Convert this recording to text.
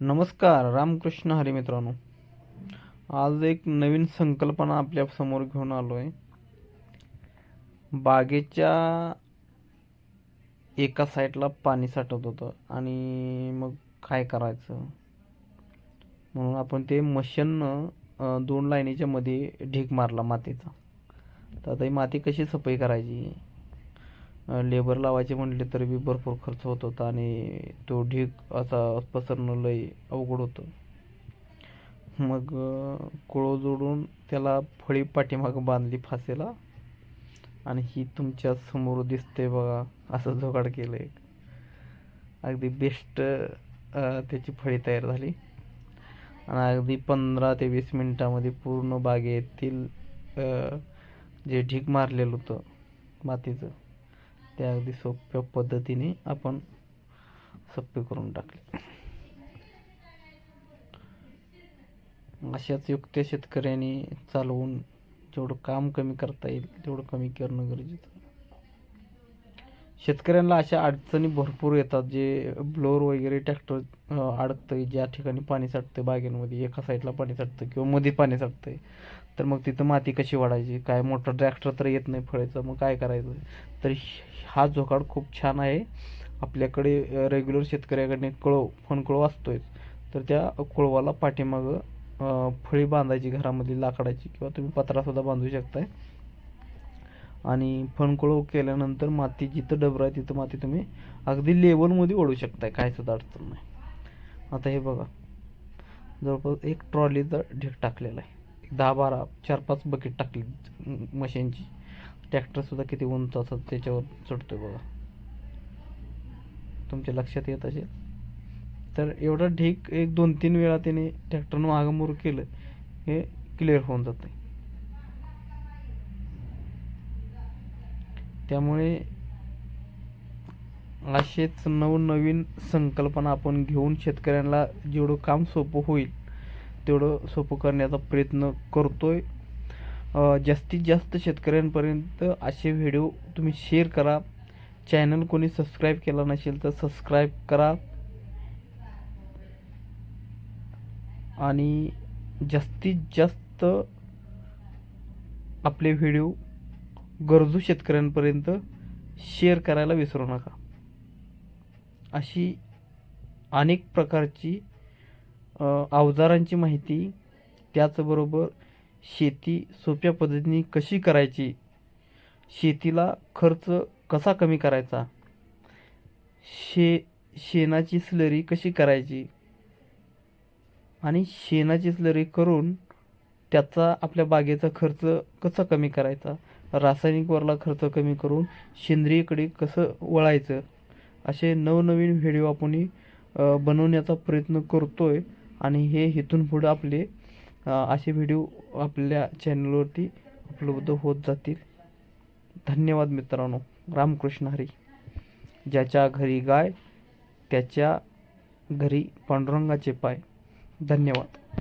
नमस्कार रामकृष्ण हरी मित्रांनो. आज एक नवीन संकल्पना आपल्यासमोर घेऊन आलो आहे बागेच्या एका साईडला पाणी साठवत होतं आणि मग काय करायचं? म्हणून आपण ते मशीननं दोन लाईनीच्या मध्ये ढीग मारला मातीचा. तर आता ही माती कशी सफाई करायची? लेबर लावायचे म्हटले तर बी भरपूर खर्च होत होता आणि तो ढीग असा पसरणं लय अवघड होतं. मग अं, कुळं जोडून त्याला फळी पाठीमागं बांधली फासेला आणि ही तुमच्यासमोर दिसते बघा असं जोगाड केलं एक. अगदी बेस्ट त्याची फळी तयार झाली. आणि अगदी पंधरा ते वीस मिनटामध्ये पूर्ण बागेतील जे ढीग मारलेलं होतं मातीचं ते अगदी सोप्या पद्धतीने आपण सोपे करून टाकले. अशाच युक्त्या शेतकऱ्यांनी चालवून जेवढं काम कमी करता येईल तेवढं कमी करणं गरजेचं शेतकऱ्यांना अशा अडचणी भरपूर येतात जे ब्लोअर वगैरे ट्रॅक्टर अडकतं ज्या ठिकाणी पाणी साठतं बागेंमध्ये एका साईडला पाणी साठतं किंवा मध्ये पाणी साठतं तर मग तिथं माती कशी वाढायची? काय मोठा ट्रॅक्टर तर येत नाही फळायचं मग काय करायचं? तर हा झोकाड खूप छान आहे. आपल्याकडे रेग्युलर शेतकऱ्याकडे कळव फणकळव असतोय. तर त्या कुळवाला पाठीमागं फळी बांधायची घरामधली लाकडाची किंवा तुम्ही पत्रासुद्धा बांधू शकताय. आणि फणकुळव केल्यानंतर माती जिथं डबर आहे तिथं माती तुम्ही अगदी लेवलमध्ये ओढू शकताय. काय सुद्धा अडचण नाही. आता हे बघा. जवळपास एक ट्रॉलीचा ढीग टाकलेला आहे. दहा बारा चार पाच बकेट टाकली मशीनची. ट्रॅक्टरसुद्धा किती उंच असतात त्याच्यावर चढतोय बघा. तुमच्या लक्षात येत असेल? तर एवढा ढीग एक दोन तीन वेळा त्याने ट्रॅक्टरनं मागंमोर केलं हे क्लिअर होऊन जातं त्यामुळे असेच नवनवीन संकल्पना आपण घेऊन शेतकऱ्यांना जेवढं काम सोपं होईल तेवढं सोपं करण्याचा प्रयत्न करतोय. आहे जास्तीत जास्त शेतकऱ्यांपर्यंत असे व्हिडिओ तुम्ही शेअर करा. चॅनल कोणी सबस्क्राईब केला नसेल तर सबस्क्राईब करा. आणि जास्तीत जास्त आपले व्हिडिओ गरजू शेतकऱ्यांपर्यंत शेअर करायला विसरू नका. अशी अनेक प्रकारची अवजारांची माहिती त्याचबरोबर शेती सोप्या पद्धतीने कशी करायची? शेतीला खर्च कसा कमी करायचा? शे शेणाची स्लरी कशी करायची? आणि शेणाची स्लरी करून त्याचा आपल्या बागेचा खर्च कसा कमी करायचा? रासायनिकवरला खर्च कमी करून सेंद्रियकडे कसं वळायचं? असे नवनवीन व्हिडिओ आपण बनवण्याचा प्रयत्न करतो आहे आणि हे इथून पुढं आपले असे व्हिडिओ आपल्या चॅनलवरती उपलब्ध होत जातील. धन्यवाद मित्रांनो. रामकृष्ण हरी. ज्याच्या घरी गाय त्याच्या घरी पांडुरंगाचे पाय. धन्यवाद.